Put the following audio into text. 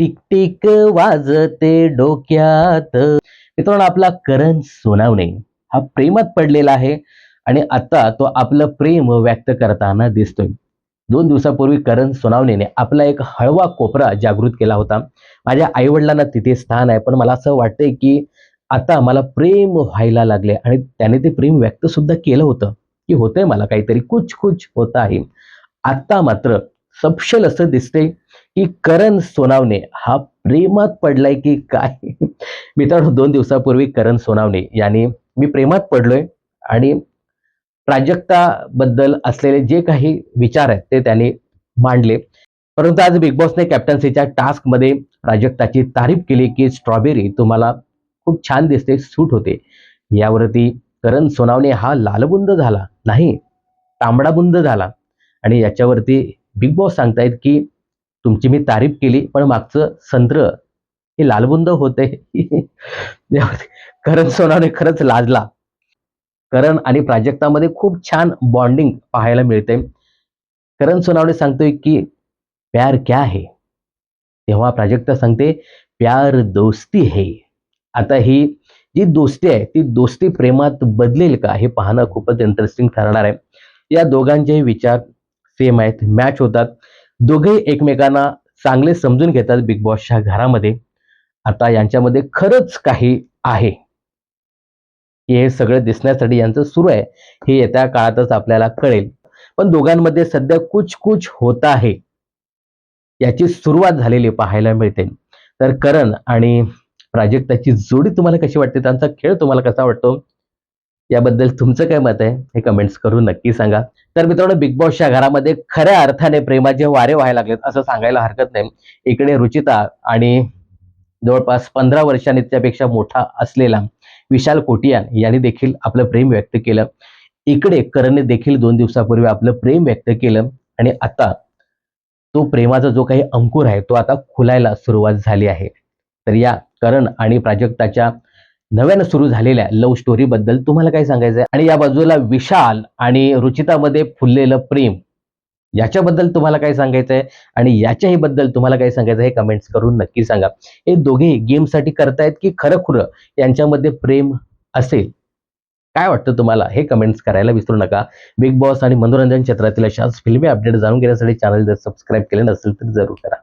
टिकटिक वाजते डोक्यात. मित्रांनो आपला करण सोनावणे हा प्रेमात पडलेला आहे आणि आता तो आपलं प्रेम व्यक्त करताना दिसतोय. दोन दिवसापूर्वी करण सोनावणेने आपला एक हळवा कोपरा जागृत केला होता. माझ्या आईवडिलांना तिथे स्थान आहे पण मला असं वाटतंय की आता मला प्रेम व्हायला लागले आणि त्याने ते प्रेम व्यक्त सुद्धा केलं होतं की होतंय मला काहीतरी कुछ कुछ होत आहे. आता मात्र सपशल असं दिसतंय की करण सोनावणे हा प्रेमात पडलाय की काय? मित्रांनो दोन दिवसापूर्वी करण सोनावणे यांनी मी प्रेमात पडलोय आणि प्राजक्ताबद्दल असलेले जे काही विचार आहेत ते त्यांनी मांडले. परंतु आज बिग बॉसने कॅप्टन्सीच्या टास्कमध्ये प्राजक्ताची तारीफ केली की स्ट्रॉबेरी तुम्हाला खूप छान दिसते सूट होते. यावरती करण सोनावणे हा लालबुंद झाला. नाही तांबडाबुंद झाला. आणि याच्यावरती बिग बॉस सांगतायत की तुमची मी तारीफ केली पण मागचं संत्र हे लालबुंद होते. करण सोनाने खरंच लाजला. करण आणि प्राजक्तामध्ये खूप छान बॉन्डिंग पाहायला मिळते. करण सोनावणे सांगतोय की प्यार क्या है? तेव्हा प्राजक्ता सांगते प्यार दोस्ती है. आता ही जी दोस्ती आहे ती दोस्ती प्रेमात बदलेल का हे पाहणं खूपच इंटरेस्टिंग ठरणार आहे. या दोघांचेही विचार सेम आहेत मॅच होतात. दोघेही एकमेकांना चांगले समजून घेतात बिग बॉसच्या घरामध्ये. आता यांच्यामध्ये खरंच काही आहे. हे सगळं दिसण्यासाठी यांचं सुरू आहे. हे येत्या काळातच आपल्याला कळेल. पण दोघांमध्ये सध्या कुछ कुछ होत आहे. याची सुरुवात झालेली पाहायला मिळते. तर करण आणि प्राजक्ताची जोडी तुम्हाला कशी वाटते? त्यांचा खेळ तुम्हाला कसा वाटतो? याबद्दल तुमचं काय मत आहे? हे कमेंट्स करून नक्की सांगा. तर मित्रांनो बिग बॉसच्या घरामध्ये खऱ्या अर्थाने प्रेमाचे वारे व्हायला लागलेत असं सांगायला हरकत नाही. इकडे रुचिता आणि जवळपास पंधरा वर्षांनी त्यापेक्षा मोठा असलेला विशाल कोटियान यांनी देखील आपलं प्रेम व्यक्त केलं. इकडे करणने देखील दोन दिवसापूर्वी आपलं प्रेम व्यक्त केलं आणि आता तो प्रेमाचा जो काही अंकुर आहे तो आता खुलायला सुरुवात झाली आहे. तर या करण आणि प्राजक्ताच्या नव्यानं सुरू झालेल्या लव्ह स्टोरी बद्दल तुम्हाला काय सांगायचं आहे आणि या बाजूला विशाल आणि रुचितामध्ये फुललेलं प्रेम याच्याबद्दल तुम्हाला काय सांगायचं आहे आणि याच्याही बद्दल तुम्हाला काय सांगायचं हे कमेंट्स करून नक्की सांगा. हे दोघे गेमसाठी करतायत की खरं खुरं यांच्यामध्ये प्रेम असेल? काय वाटतं तुम्हाला? हे कमेंट्स करायला विसरू नका. बिग बॉस आणि मनोरंजन क्षेत्रातील अशाच फिल्मी अपडेट जाणून घेण्यासाठी चॅनल जर सबस्क्राईब केले नसेल तर जरूर करा.